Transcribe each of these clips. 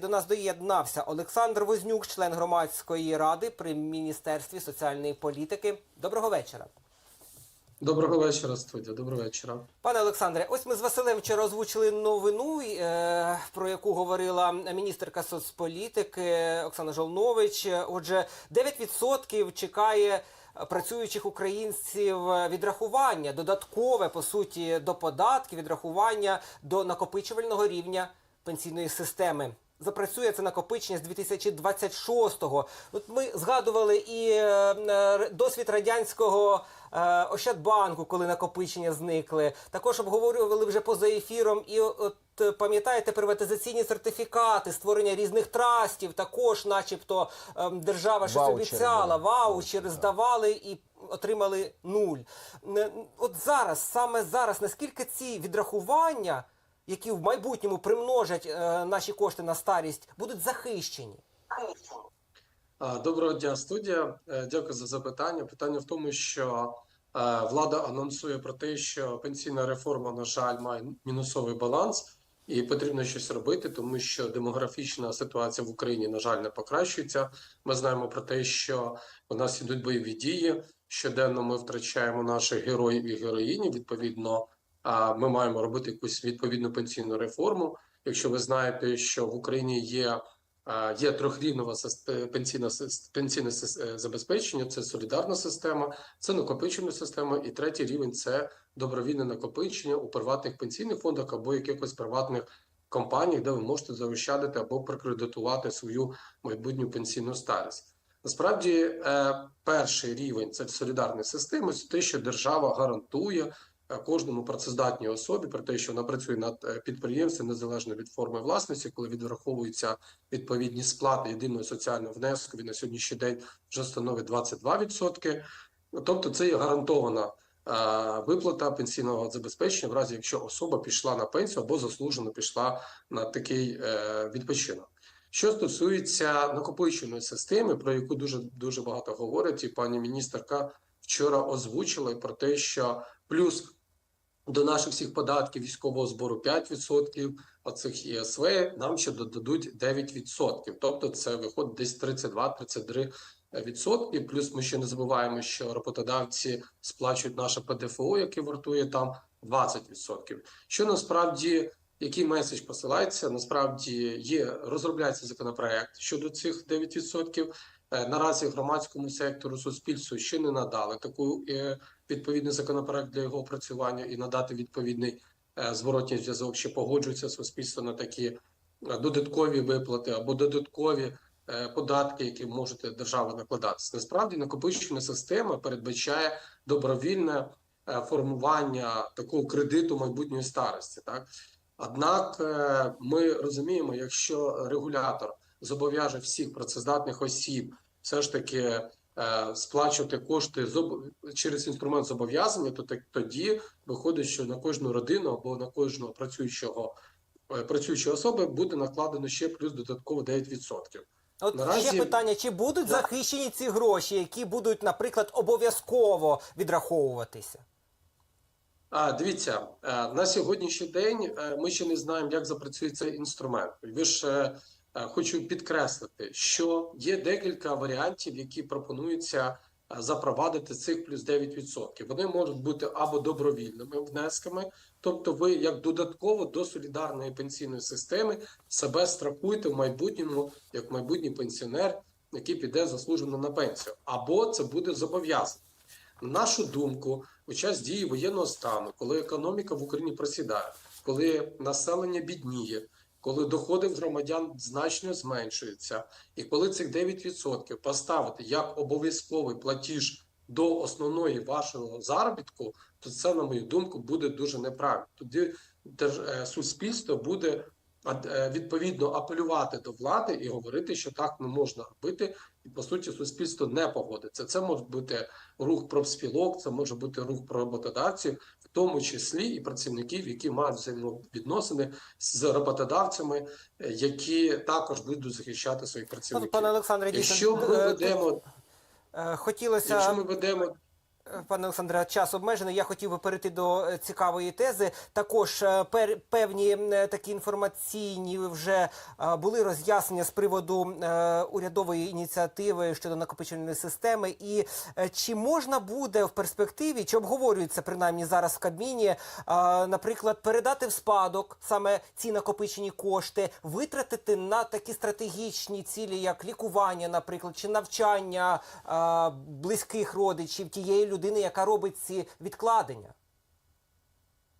До нас доєднався Олександр Вознюк, член громадської ради при міністерстві соціальної політики. Доброго вечора. Доброго вечора, студія. Доброго вечора. Пане Олександре, ось ми з Василем вчора озвучили новину, е, про яку говорила міністерка соцполітики Оксана Жолнович. Отже, 9% чекає працюючих українців відрахування, додаткове по суті до податків, відрахування до накопичувального рівня пенсійної системи. Запрацює це накопичення з 2026-го. От ми згадували і е, е, досвід радянського е, Ощадбанку, коли накопичення зникли. Також обговорювали вже поза ефіром. І от пам'ятаєте приватизаційні сертифікати, створення різних трастів. Також, начебто, держава щось обіцяла, ваучери здавали і отримали нуль. От зараз, саме зараз, наскільки ці відрахування, які в майбутньому примножать е, наші кошти на старість, будуть захищені? Доброго дня, студія. Е, Дякую за запитання. Питання в тому, що е, влада анонсує про те, що пенсійна реформа, на жаль, має мінусовий баланс, і потрібно щось робити, тому що демографічна ситуація в Україні, на жаль, не покращується. Ми знаємо про те, що у нас ідуть бойові дії. Щоденно ми втрачаємо наших героїв і героїнів. Відповідно, ми маємо робити якусь відповідну пенсійну реформу. Якщо ви знаєте, що в Україні є а, Є трьохрівнева сис- пенсійна пенсійне е, забезпечення, це солідарна система, це накопичувальна система, і третій рівень це добровільне накопичення у приватних пенсійних фондах або якихось приватних компаній, де ви можете заощадити або прикредитувати свою майбутню пенсійну старість. Насправді, е, перший рівень це солідарна система, це те, що держава гарантує е, кожному працездатній особі про те, що вона працює над е, підприємством незалежно від форми власності, коли відраховуються відповідні сплати єдиного соціального внеску, він на сьогоднішній день вже становить 22%. Тобто, це є гарантована е, виплата пенсійного забезпечення, в разі якщо особа пішла на пенсію або заслужено пішла на такий е, відпочинок. Що стосується накопичувальної системи, про яку дуже дуже багато говорять, і пані міністерка вчора озвучила про те, що плюс до наших всіх податків військового збору 5%, а цих ЄСВ нам ще додадуть 9%. Тобто це виходить десь 32-33%. Відсотки, плюс ми ще не забуваємо, що роботодавці сплачують наше ПДФО, яке вартує там 20%. Що насправді який меседж посилається? Насправді є розробляється законопроект щодо цих 9%. Е, Наразі громадському сектору суспільству ще не надали таку е, відповідний законопроект для його опрацювання і надати відповідний е, зворотній зв'язок, що погоджується суспільство на такі е, додаткові виплати або додаткові е, податки, які може держава накладатися. Насправді накопичувальна система передбачає добровільне формування такого кредиту майбутньої старості. Так однак ми розуміємо, якщо регулятор зобов'яже всіх працездатних осіб все ж таки сплачувати кошти через інструмент зобов'язання, то так тоді виходить, що на кожну родину або на кожного працюючого е, працюючої особи буде накладено ще плюс додатково 9%. От Наразі- ще питання: чи будуть Да. захищені ці гроші, які будуть, наприклад, обов'язково відраховуватися? А дивіться, е, на сьогоднішній день е, ми ще не знаємо, як запрацює цей інструмент. Ви ж е, е, хочу підкреслити, що є декілька варіантів, які пропонуються е, запровадити цих плюс 9%. Вони можуть бути або добровільними внесками, тобто ви як додатково до солідарної пенсійної системи себе страхуєте в майбутньому як майбутній пенсіонер, який піде заслужено на пенсію, або це буде зобов'язано. На нашу думку, у час дії воєнного стану, коли економіка в Україні просідає, коли населення бідніє, коли доходи громадян значно зменшуються, і коли цих 9% поставити як обов'язковий платіж до основної вашого заробітку, то це, на мою думку, буде дуже неправильно. Тоді е, суспільство буде відповідно апелювати до влади і говорити, що так не можна робити, і по суті суспільство не погодиться. Це може бути рух профспілок, це може бути рух про роботодавців, в тому числі і працівників, які мають взаємовідносини з роботодавцями, е, які також будуть захищати своїх працівників. пане Олександре, Якщо ми е, ведемо, е, хотілося якщо ми ведемо Пане Олександре, час обмежений. Я хотів би перейти до е, цікавої тези. Також е, певні е, такі інформаційні вже були роз'яснення з приводу урядової ініціативи щодо накопичувальної системи. І чи можна буде в перспективі, чи обговорюється принаймні зараз в Кабміні, наприклад, передати в спадок саме ці накопичені кошти, витратити на такі стратегічні цілі, як лікування, наприклад, чи навчання близьких родичів тієї людини, яка робить ці відкладення?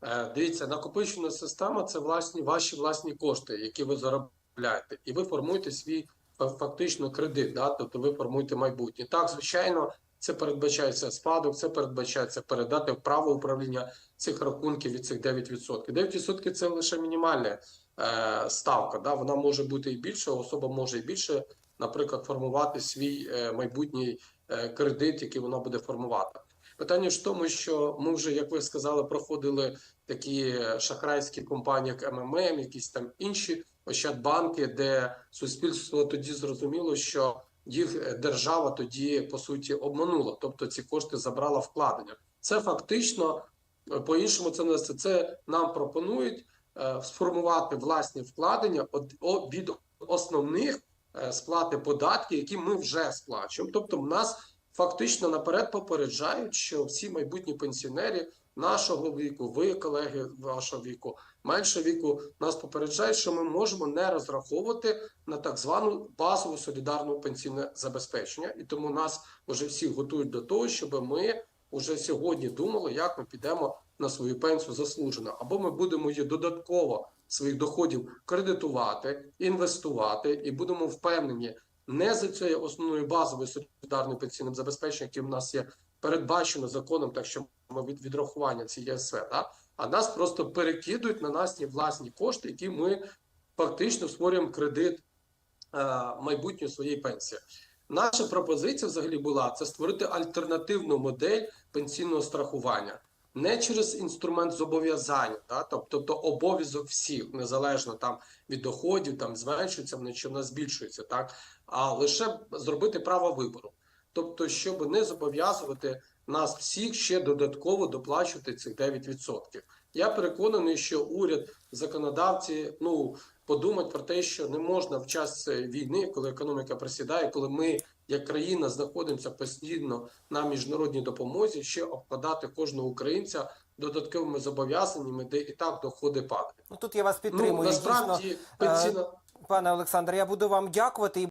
Е, Дивіться, накопичена система це власні ваші власні кошти, які ви заробляєте, і ви формуєте свій фактично кредит. Да? Тобто ви формуєте майбутнє. Так, звичайно, це передбачається спадок, це передбачається передати право управління цих рахунків від цих 9%. 9% це лише мінімальна е, ставка. Да? Вона може бути і більше, особа може і більше, наприклад, формувати свій е, майбутній е, кредит, який вона буде формувати. Питання ж в тому, що ми вже, як ви сказали, проходили такі шахрайські компанії, як МММ, якісь там інші ощадбанки, де суспільство тоді зрозуміло, що їх держава тоді по суті обманула, тобто ці кошти забрала вкладення. Це фактично е, по-іншому це не це нам пропонують е, сформувати власні вкладення від основних е, сплати податків, які ми вже сплачуємо. Тобто, в нас фактично наперед попереджають, що всі майбутні пенсіонери нашого віку, ви, колеги вашого віку, менше віку, нас попереджають, що ми можемо не розраховувати на так звану базову солідарну пенсійне забезпечення, і тому нас вже всі готують до того, щоб ми вже сьогодні думали, як ми підемо на свою пенсію заслужено, або ми будемо її додатково своїх доходів кредитувати, інвестувати, і будемо впевнені не за цією основною базовою солідарною пенсійним забезпеченням, яке в нас є передбачено законом, так що ми від відрахування цієї ЄСВ, да? а нас просто перекидують на нас власні кошти, які ми фактично створюємо кредит е, майбутньої своєї пенсії. Наша пропозиція взагалі була це створити альтернативну модель пенсійного страхування. Не через інструмент зобов'язання, да? тобто тобто обов'язок всіх, незалежно там від доходів, там зменшується вони чи вона збільшується, так а лише зробити право вибору. Тобто, щоб не зобов'язувати нас всіх ще додатково доплачувати цих 9%. Я переконаний, що уряд, законодавці, ну подумать про те, що не можна в час е, війни, коли економіка просідає, коли ми як країна знаходимося постійно на міжнародній допомозі, ще обкладати кожного українця додатковими зобов'язаннями, де і так доходи падають. Ну тут я вас підтримую. Ну насправді Дійсно, пенсійна. пане Олександре, я буду вам дякувати. і